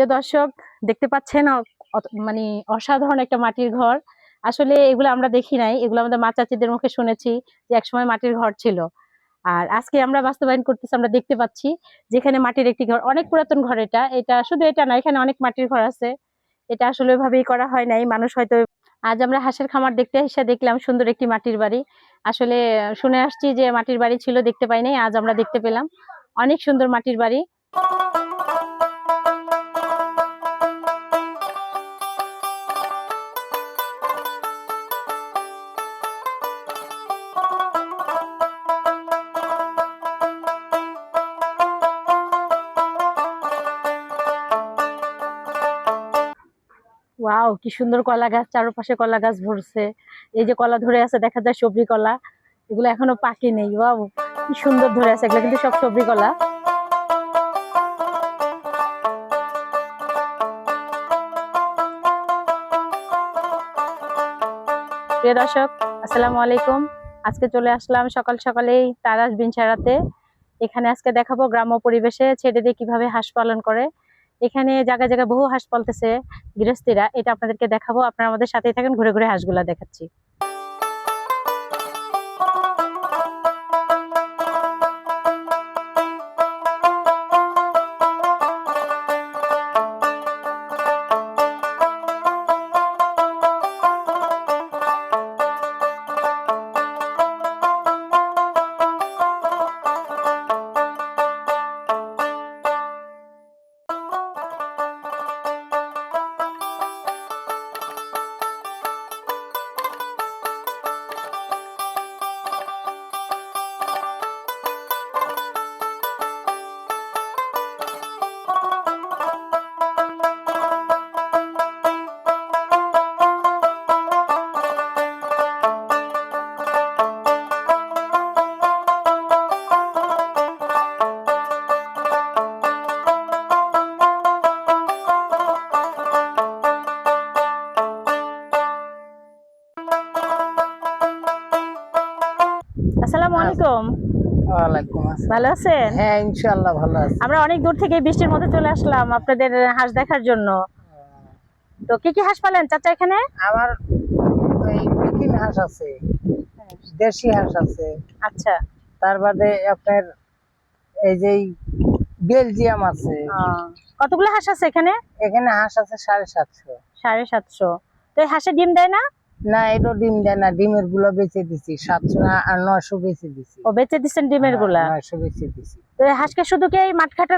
প্রিয় দর্শক, দেখতে পাচ্ছেন মানে অসাধারণ একটা মাটির ঘর। আসলে এগুলো আমরা দেখি নাই, এগুলো আমাদের মা চাচিদের মুখে শুনেছি যে একসময় মাটির ঘর ছিল। আর আজকে আমরা বাস্তবায়ন করতেছি, আমরা দেখতে পাচ্ছি যেখানে মাটির একটি ঘর, অনেক পুরাতন ঘর এটা। এটা শুধু এটা না, এখানে অনেক মাটির ঘর আছে। এটা আসলে ওইভাবেই করা হয় নাই, মানুষ হয়তো আজ আমরা হাঁসের খামার দেখতে এসে দেখলাম সুন্দর একটি মাটির বাড়ি। আসলে শুনে আসছি যে মাটির বাড়ি ছিল, দেখতে পাই নাই, আজ আমরা দেখতে পেলাম। অনেক সুন্দর মাটির বাড়ি। ওয়াও, কি সুন্দর কলা গাছ, চারপাশে কলা গাছ ভরছে। এই যে কলা ধরে আছে, দেখা যায় সবজি কলা, এগুলো এখনও পাকে নেই, ওয়াও, কি সুন্দর ধরে আছে, এগুলো কিন্তু সব সবজি কলা। প্রিয় দর্শক, আসসালামু আলাইকুম। আজকে চলে আসলাম সকাল সকালেই তারাস বিনসারাতে। এখানে আজকে দেখাবো গ্রাম্য পরিবেশে ছেড়ে দিয়ে কীভাবে হাঁস পালন করে। এখানে জায়গায় জায়গায় বহু হাঁস পালতেছে গৃহস্থীরা। এটা আপনাদেরকে দেখাবো। আপনারা আমাদের সাথেই থাকেন, ঘুরে ঘুরে হাঁসগুলা দেখাচ্ছি। আসসালামু আলাইকুম। ওয়ালাইকুম আসসালাম। ভালো আছেন? হ্যাঁ ইনশাআল্লাহ ভালো আছি। আমরা অনেক দূর থেকে বৃষ্টির মধ্যে চলে আসলাম আপনাদের হাঁস দেখার জন্য। তো কি কি হাঁস পালেন চাচা এখানে? আমার এই পিকিন হাঁস আছে দেশি হাঁস আছে। আচ্ছা। তার বাদে আপনার এই যে বেলজিয়াম আছে। কতগুলো হাঁস আছে এখানে? এখানে হাঁস আছে সাড়ে সাতশো। সাড়ে সাতশো। তো এই হাঁসে ডিম দেয় না? না এটা ডিম দেয় না ডিমেরগুলো বেচে দিছি সাতশো আর নয়শো বেচে দিছি। ও বেঁচে দিচ্ছেন ডিমেরগুলা? নয়শো বেচে দিছি। তো হাঁসকে শুধু কি এই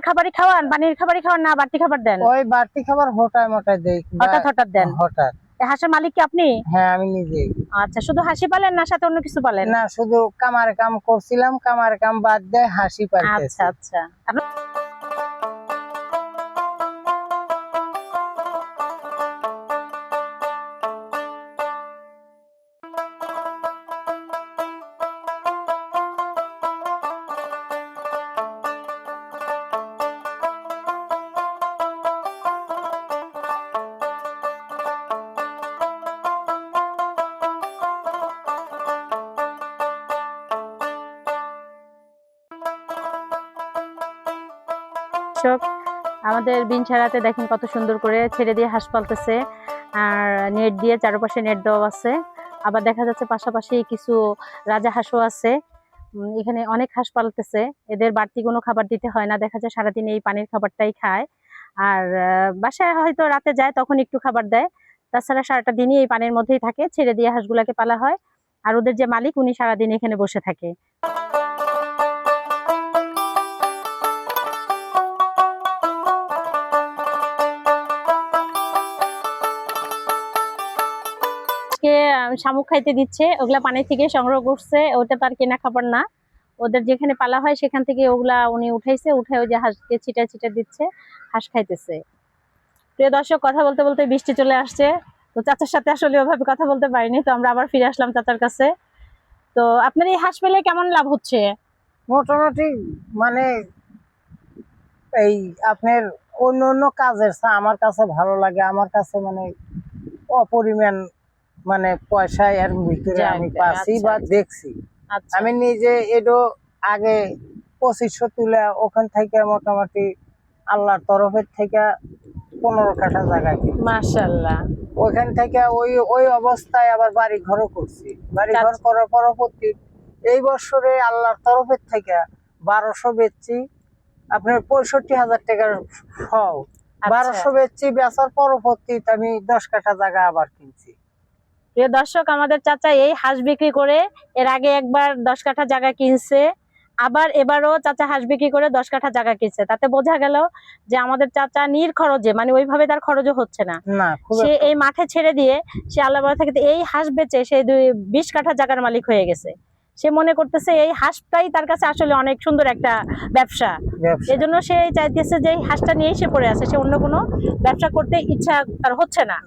খাবারই খাওয়ান পানির খাবারই খাওয়ান না বাড়তি খাবার দেন? ওই বাড়তি খাবার মটায় দেই হঠাৎ হঠাৎ দেন? হঠাৎ। হাঁসের মালিক কি আপনি? হ্যাঁ আমি নিজেই আচ্ছা শুধু হাসি পালেন না সাথে অন্য কিছু পালেন? না শুধু কামার কাম করছিলাম কামার কাম বাদ দেয় হাসি পাইতেছি। আচ্ছা আচ্ছা। দর্শক আমাদের বিন ছাড়াতে দেখেন কত সুন্দর করে ছেড়ে দিয়ে হাঁস পালতেছে। আর নেট দিয়ে চারপাশে নেট দেওয়া আছে। আবার দেখা যাচ্ছে পাশাপাশি কিছু রাজা হাঁসও আছে। এখানে অনেক হাঁস পালতেছে। এদের বাড়তি কোনো খাবার দিতে হয় না। দেখা যায় সারাদিন এই পানির খাবারটাই খায়। আর বাসায় হয়তো রাতে যায়, তখন একটু খাবার দেয়। তাছাড়া সারাটা দিনই এই পানির মধ্যেই থাকে। ছেড়ে দিয়ে হাঁসগুলাকে পালা হয়। আর ওদের যে মালিক, উনি সারাদিন এখানে বসে থাকে। শামুক খাইতে দিচ্ছে, ওগুলা পানি থেকে সংগ্রহ করছে ওটা তার কেনা খাবার না। ওদের যেখানে পালা হয় সেখান থেকে ওগুলা উনি উঠাইছে উঠে ওই যে হাঁসকে ছিটা ছিটা দিচ্ছে, হাঁস খাইতেছে। প্রিয় দর্শক, কথা বলতে বলতে বৃষ্টি চলে আসছে। তো চাচার সাথে আসলে ওভাবে কথা বলতে পারিনি, তো আমরা আবার ফিরে আসলাম চাচার কাছে। তো আপনার এই হাঁস পেলে কেমন লাভ হচ্ছে? মোটামুটি মানে এই আপনার অন্য অন্য কাজের আমার কাছে ভালো লাগে, আমার কাছে মানে অপরিমাণ মানে পয়সা এর ভিতরে আমি পাচ্ছি আচ্ছা, বা। দেখছি। আচ্ছা। আমি নিজে এডো আগে পঁচিশশো তুলে ওখান থেকে মোটামুটি আল্লাহর তরফের থেকে পনেরো কাঠা জায়গা কিনছি মাশাল্লাহ। ওইখান থেকে ওই ওই অবস্থায় আবার বাড়ি ঘরও করছি। বাড়ি ঘর আচ্ছা। করার পরবর্তী এই বছরে আল্লাহর তরফের থেকে বারোশো বেচছি। আপনার পঁয়ষট্টি হাজার টাকার আচ্ছা। বারোশো বেচছি বেচার পরবর্তীতে আমি দশ কাঠা জায়গা আবার কিনছি। প্রিয় দর্শক আমাদের চাচা এই হাঁস বিক্রি করে এর আগে একবার দশ কাঠা জায়গা কিনছে। আবার এবারও চাচা হাঁস বিক্রি করে দশ কাঠা জায়গা কিনছে। তাতে বোঝা গেল যে আমাদের চাচা নির খরচে মানে ওইভাবে তার খরচও হচ্ছে না। সে এই মাঠে ছেড়ে দিয়ে সে আল্লাহ থেকে এই হাঁস বেচে সে দুই বিশ কাঠা জায়গার মালিক হয়ে গেছে। সে মনে করতেছে এই হাঁসটাই তার কাছে আসলে অনেক সুন্দর একটা ব্যবসা। ব্যবসা। এই জন্য সে চাইতেছে যে এই হাঁসটা নিয়েই সে পড়ে আছে। সে অন্য কোনো ব্যবসা করতে ইচ্ছা তার হচ্ছে না।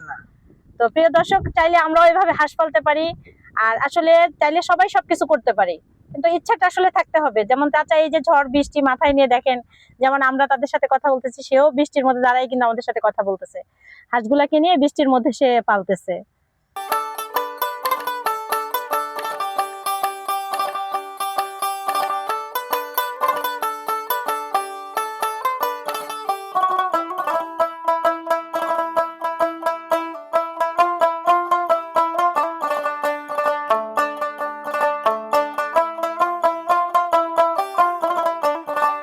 তো প্রিয় দর্শক, চাইলে আমরাও ওইভাবে হাঁস পালতে পারি। আর আসলে চাইলে সবাই সবকিছু করতে পারি। কিন্তু ইচ্ছাটা আসলে থাকতে হবে। যেমন চাচা এই যে ঝড়, বৃষ্টি মাথায় নিয়ে দেখেন, যেমন আমরা তাদের সাথে কথা বলতেছি, সেও বৃষ্টির মধ্যে দাঁড়াই কিন্তু আমাদের সাথে কথা বলতেছে। হাঁসগুলাকে নিয়ে বৃষ্টির মধ্যে সে পালতেছে।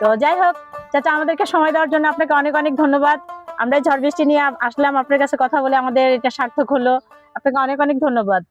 তো যাই হোক, চাচা, আমাদেরকে সময় দেওয়ার জন্য আপনাকে অনেক অনেক ধন্যবাদ। আমরা ঝড় বৃষ্টি নিয়ে আসলাম আপনার কাছে কথা বলে আমাদের এটা সার্থক হলো। আপনাকে অনেক অনেক ধন্যবাদ।